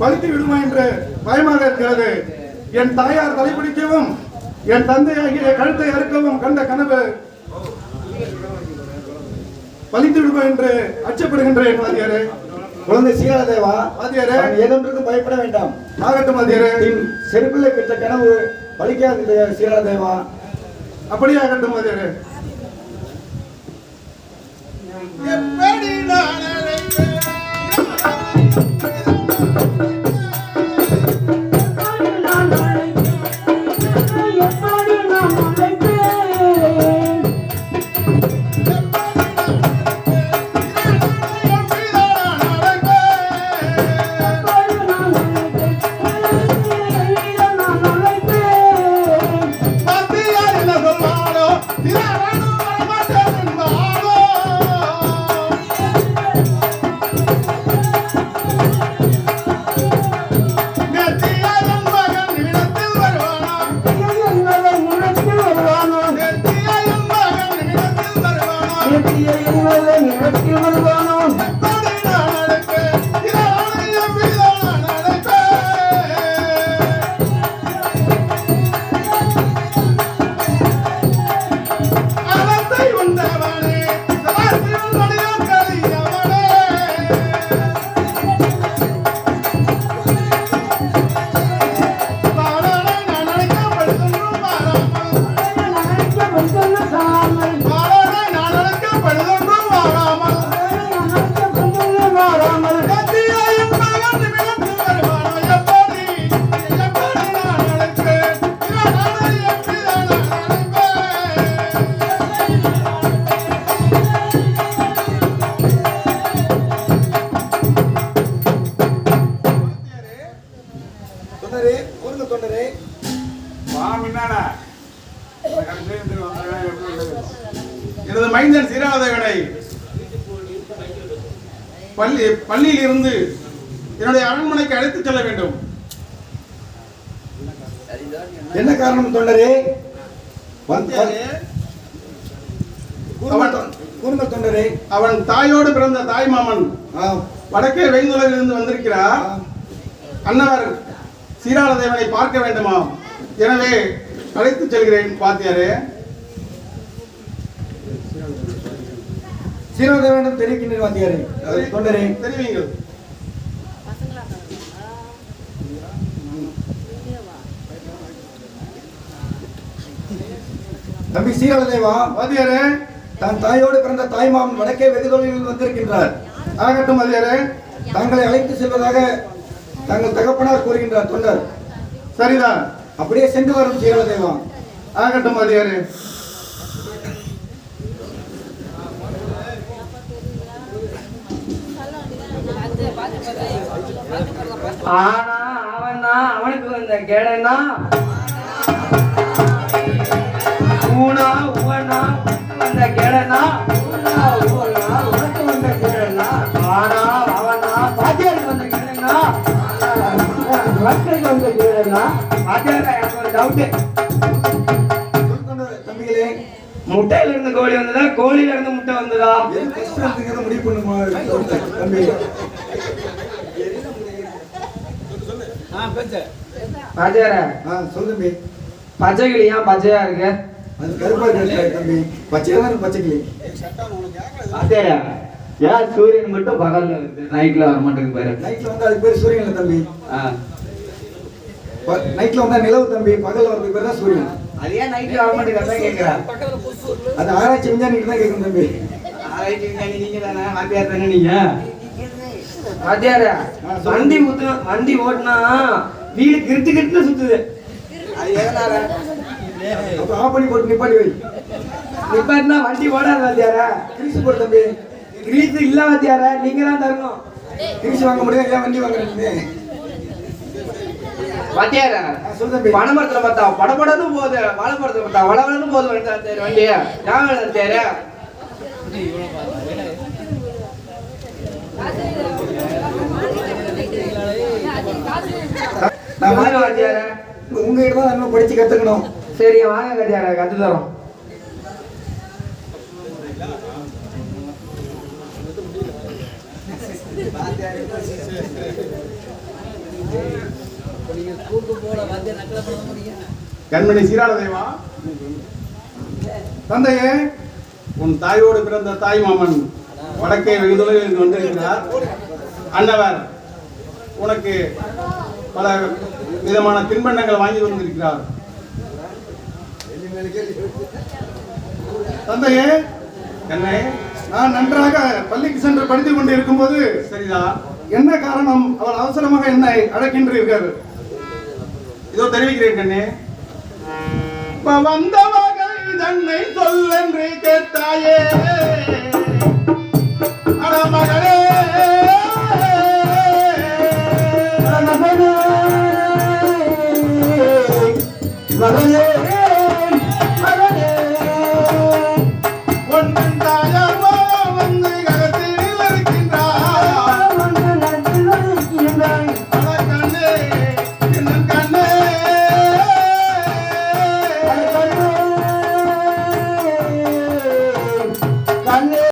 பலித்து விடுமா என்று பயமாக இருக்கிறது. என் தாயார் தலைப்பிடிக்கவும் என் தந்தையாகிய கழுத்தை அறுக்கவும் கண்ட கனவு பலித்து விடுமா என்று அச்சப்படுகின்றேன் வாத்தியாரே. குழந்தை சீராதேவா? வாத்தியாரே. அவன் ஏதொன்றுக்கும் பயப்பட வேண்டாம். ஆகட்டும் வாத்தியாரே. பின் செருப்பிள்ளை பெற்ற கனவு பலிக்காது சீராதேவா? அப்படியே ஆகட்டும் வாத்தியாரே. எப்படி நான் எப்படி எனது மைந்தன் சீராதேவனை பள்ளி பள்ளியில் இருந்து என்னுடைய அரண்மனைக்கு அழைத்துச் செல்ல வேண்டும். என்ன காரணம் தொண்டரே? வந்து- கூறுங்க தொ- கூறுங்க தொண்டரே. அவன் தாயோடு பிறந்த தாய் மாமன். வடக்கே வெய்ந்துலகிலிருந்து வந்திருக்கிறார். ஆ. அன்னவர் சீராளதேவனை பார்க்க வேண்டுமா எனவே அழைத்துச் செல்கிறேன் பாத்தியாரே சீராதேவனிடம் தெரிவிக்கின்றேன் வாத்தியாரே தொண்டரே. தெரிவிங்கள் தம்பி சீராதேவா வாத்தியாரே. தன் தாயோடு பிறந்த தாய்மாமன் வடக்கே வெகு தொலைவில் வந்திருக்கின்றார். ஆகட்டும் வாத்தியாரே. தங்களை அழைத்து செல்வதாக தங்கள் தகப்பனார் கூறுகின்றார் தொண்டர். சரிதான். அப்படியே சென்று வரும் சீராதேவா ஆகட்டும் வாத்தியாரே. ஆனா அவனா அவனுக்கு வந்த கேடனா? ஊனா உவனா வந்த கேடனா ஊனா உவனா உனக்கு வந்த கேடனா? ஆனா அவனா பாத்தியாருக்கு வந்த கேடனா? மக்களுக்கு வந்த கேடனா? பாத்தியாரா எனக்கு ஒரு டவுட்டு சொல் தொண்டர் தம்பிகளே முட்டையில இருந்து கோழி வந்ததா? கோழியில இருந்து முட்டை வந்ததா முடிவு பண்ணுமா? தம்பி பாத்தியாரா ஆ சொல் தம்பி. பச்சை கிளி ஏன் பச்சையா இருக்கு? அது கருப்பா இருக்கிற தம்பி? பச்சையா தான் இருக்கு பச்சை கிளி பாத்தியாரா ஏன் சூரியன் மட்டும் பகல்ல நைட்ல வர மாட்டேங்குது பாரு. நைட்ல வந்து அதுக்கு பேர் சூரியன் இல்ல தம்பி. நைட்ல வந்தா நிலவு தம்பி. பகல்ல வரதுக்கு பேர் தான் சூரியன். அது ஏன் நைட்ல வர மாட்டேங்குது கேக்குறேன் அது ஆராய்ச்சி விஞ்ஞானிக்கு தான் கேட்கணும் தம்பி. ஆராய்ச்சி விஞ்ஞானி நீங்க தானே வாத்தியார் தானே நீங்க? வாத்தியார. வண்டி ஊத்துனா வண்டி ஓட்டுனா வீடு கிருட்டு கிருட்டு சுத்துது. அது எதனால? ஆஃப் பண்ணி போட்டு நிப்பாட்டி வை. நிப்பாட்டினா வண்டி ஓடாது வாத்தியார கிரீஸ் போடு தம்பி. கிரீஸ் இல்ல வாத்தியார நீங்க தான் தரணும். கிரீஸ் வாங்க முடியாது ஏன் வண்டி வாங்குறீங்க வாத்தியார பனைமரத்துல பார்த்தா படபடன்னு போகுது வாழைமரத்துல பார்த்தா வளவளன்னு போகுது வண்டி வண்டிய. ஏன் தேர? நான் வாங்க வாத்தியார. உங்க தான் இன்னும் படிச்சு கத்துக்கணும். சரி வாங்க கட்டியார கத்து தரோம். கண்மணி சீராள தேவா தந்தையே உன் தாயோடு பிறந்த தாய் மாமன் வடக்கே வெகு தொலைவில் வந்திருக்கிறார். அன்னவர் உனக்கு பல விதமான தின்பண்டங்கள் வாங்கி வந்திருக்கிறார் தந்தையே கண்ணே நான் நன்றாக பள்ளிக்கு சென்று படித்துக் கொண்டு இருக்கும்போது சரிதான் என்ன காரணம்? அவர் அவசரமாக என்னை அழைக்கின்றீர்கள். இதோ தெரிவிக்கிறேன் கண்ணே. வந்த வகை தன்னை சொல்லென்று கேட்டாயே. அட மகளே.